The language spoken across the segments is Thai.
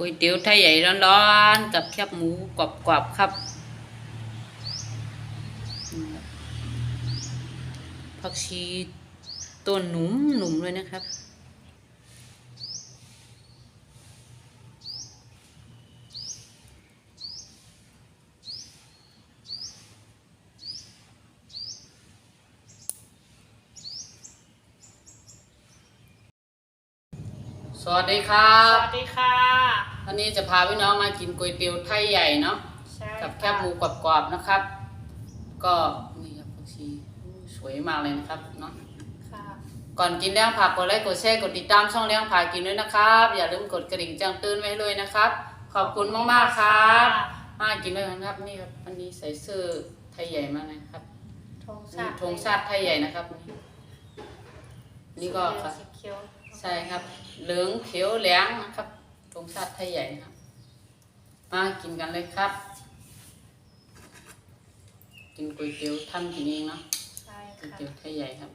ก๋วยเตี๋ยวไทยใหญ่ร้อนๆกับแคบหมูกรอบๆครับผักชีต้นหนุ่มหนุ่มเลยนะครับ สวัสดีครัสบวัสดีค่ะ วันนี้จะพาพี่น้องมากินก๋วยเตี๋ยวไทยใหญ่เนาะใช่กับแคบหมูกรอบๆนะครับ ก็นี่ครับผักชีสวยมากเลยนะครับเนาะค่ะก่อนกินแล้วฝากกดไลค์กดแชร์กดติดตามช่องเลี้ยงผากินด้วยนะครับ อย่าลืมกดกระดิ่งแจ้งเตือนไว้เลยนะครับ ขอบคุณมากๆครับ มากินด้วยกันครับนี่ครับอันนี้ใส่เสื้อไทยใหญ่มากนะครับธงนี่ชาติธงชาติไทยใหญ่นะครับ นี่นี่ก็ครับสีเขียวใช่ครับ เหลืองเขียวเหลืองนะครับธ งชาติไทยใหญ่นะครับ มากินกันเลยครับ กินก๋วยเตี๋ยวทำกินเองเนาะใช่ก๋วยค่ะเตี๋ยวไทยใหญ่ครับ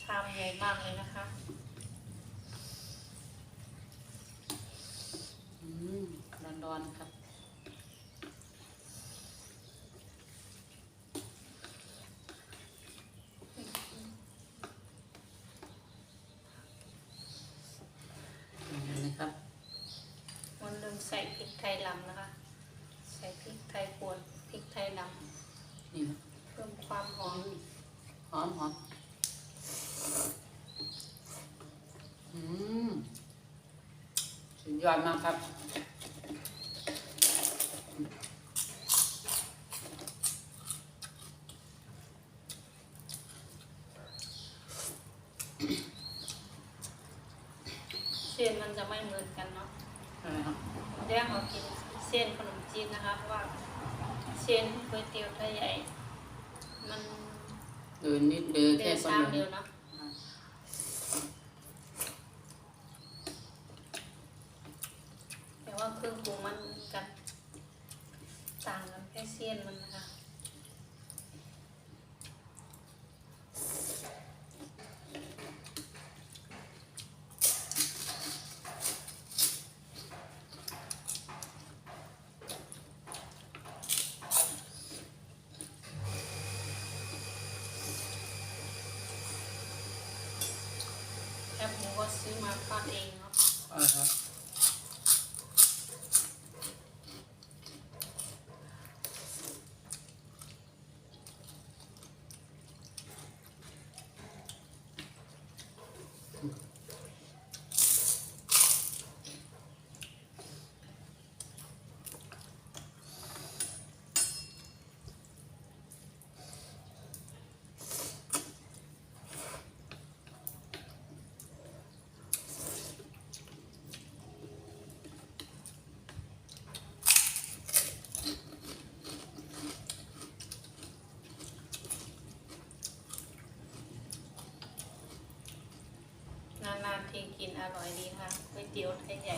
ชามใหญ่มากเลยนะคะ อืมร้อนๆครับ กินกันนะครับ มันลืมใส่ พริกไทยดำนะคะ ใส่พริกไทยป่นพริกไทยดนี่ครับำเพิ่มความหอมหอมหอมอืมสุดยอดมากครับเส้นมันจะไม่เหมือนกันเนาะอะไรครับแรกเรากินเส้นขนมจีนนะคะเพราะว่าเส้นก๋วยเตี๋ยวไทยใหญ่ มันเดินนิดเดินเดิแค่นคนชามเดีเดียยววเนาะแต่ว่าเครื่องปรุงมันกันต่างกันแค่เส้นมันนะคะ แคบหมู ก็ซื้อมาทอดเองเนาะ อ่าฮะ นานๆทีกินอร่อยดีค่ะก๋วยเตี๋ยวไทยใหญ่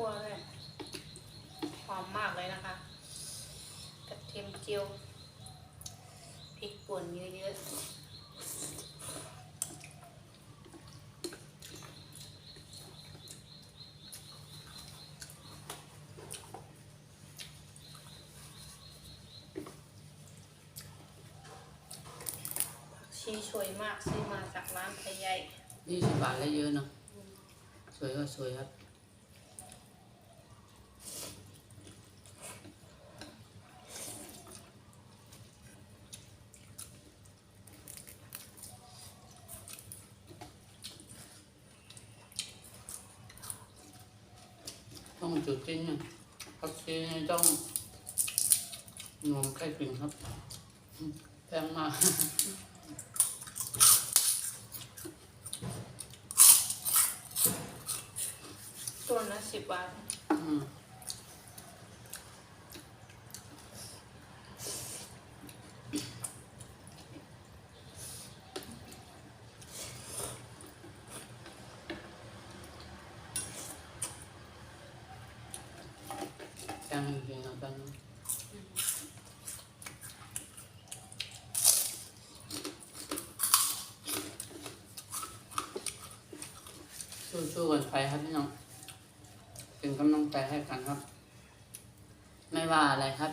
คั่วเลยหอมมากเลยนะคะ กระเทียมเจียวพริกป่นเยอะชีสวยมากซื้อมาจากร้านไทยใหญ่ยี่สิบบาทแล้วเยอะเนาะสวยก็สวยครับ ต้องจุดจริงเนี่ยผักชีเนี่ยต้องนวมใกล้กลิ่นครับแพงมากตัวละสิบบาท อืม แพงจริงๆนะตอนนี้สู้ๆกันไปครับพี่น้อง เป็นกำลังใจให้กันครับ ไม่ว่าอะไรครับ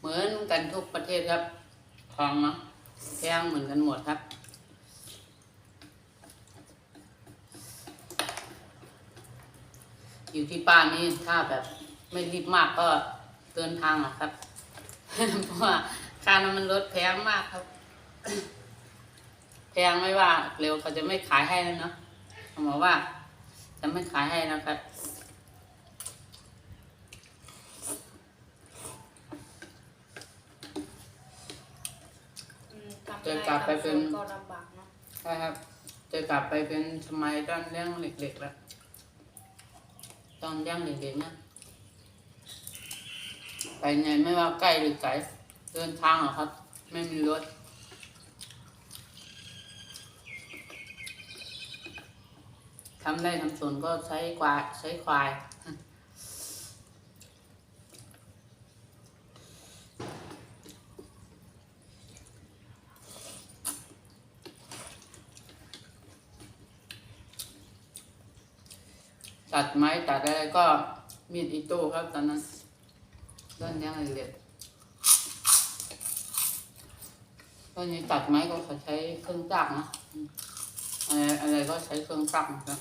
เหมือนกันทุกประเทศครับทองเนาะแพงเหมือนกันหมดครับอยู่ที่ป้านนี่ถ้าแบบ ไม่รีบมากก็เดินทางอะครับ เพราะว่าค่าน้ำมันรถแพงมากครับ แพงไม่ว่าเร็วเขาจะไม่ขายให้แล้วเนาะเขาบอกว่า จะไม่ขายให้นะครับอืมทำจะได้กลับไปเป็นทำสวนก็ลำบากเนาะใช่ครับ จะกลับไปเป็นสมัยตอนเลี้ยงเด็กๆแล้วตอนเลี้ยงเด็กๆนะ ไปไหนไม่ว่าใกล้หรือไกลเดินทางหรอครับ ไม่มีรถทำได้ทำสวนก็ใช้ควายใช้ควายตัดไม้ตัดอะไรก็มีดอิโต้ครับตอนนั้น เล่นยังเล็ดตอนนี้ตัดไม้ก็เขาใช้เครื่องจักรนะอืมอะไรอะไรก็ใช้เครื่องจักรนะครับ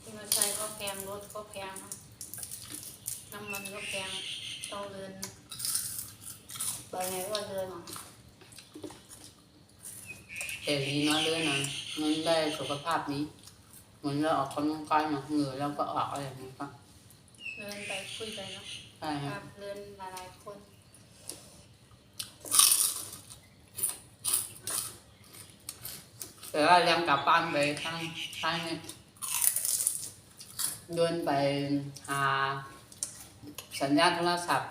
ที่มาใช้ก็แพงรถก็แพงเนอะน้ำมันก็แพงต้องเดิน ไปไหนก็เดินแต่ดีเน้อยเลยนะมันได้สุขภาพนี้ เหมือนเราออกกำลังกายมาเหงื่อแล้วก็ออกอะไรอย่างนี้ป่ะเดินไปคุยไปเนาะใช่คครัรับบเดินหลายๆคนแต่ว่ายังกลับบ้านไปทางทางนี้เดินไปหาสัญญาณโทรศัพท์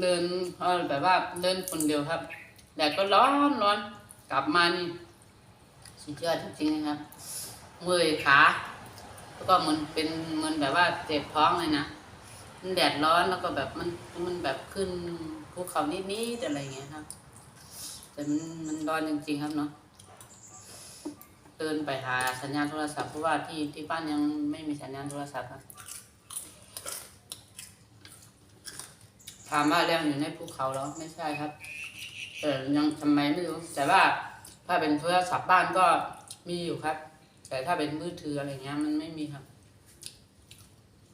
เดินเแบบว่าเดินคนเดียวครับแดดก็ร้อนร้อนกลับมานี่สุดยอดจริงๆนะครับเมื่อยขาแล้วก็เหมันเป็นเหมันแบบว่าเจ็บท้องเลยนะมันแดดร้อนแล้วก็แบบมันมันแบบขึ้นภูเขานิดๆอะไรอย่างเงี้ยครับ แต่มันมันร้อนจริง ๆ ครับเนาะเดินไปหาสัญญาณโทรศัพท์เพราะว่าที่ที่บ้านยังไม่มีสัญญาณโทรศัพท์ครับ ถามว่าเรื่องอยู่ในภูเขาแล้วไม่ใช่ครับ แต่ยังทำไมไม่รู้ แต่ว่าถ้าเป็นโทรศัพท์บ้านก็มีอยู่ครับ แต่ถ้าเป็นมือถืออะไรเงี้ยมันไม่มีครับ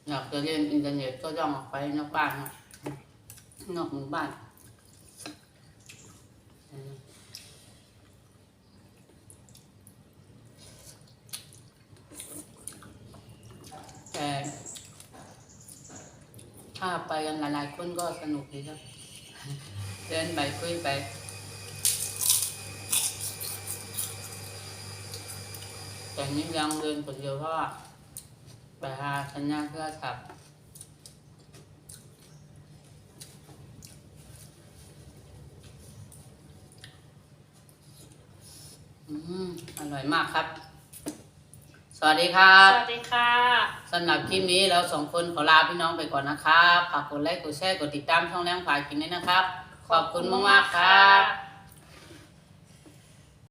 อยากจะเล่นอินเทอร์เน็ตก็ย่องออกไปนอกบ้านครับนอกหมู่บ้าน แต่ ถ้าไปกันหลายๆคนก็สนุกดีครับ เดินไปคุยไปแต่นี่ยังเดินคนเดียวเพราะว่าไปหาสัญญาณโทรศัพท์อืมอร่อยมากครับ วัสดีครับ สวัสดีค่ะสำหรับคลิปนี้เราสองคนขอลาพี่น้องไปก่อนนะครับฝากกดไลค์กดแชร์กดติดตามช่องแรงพากินด้วยนะครับ ขอบคุณมากๆครับ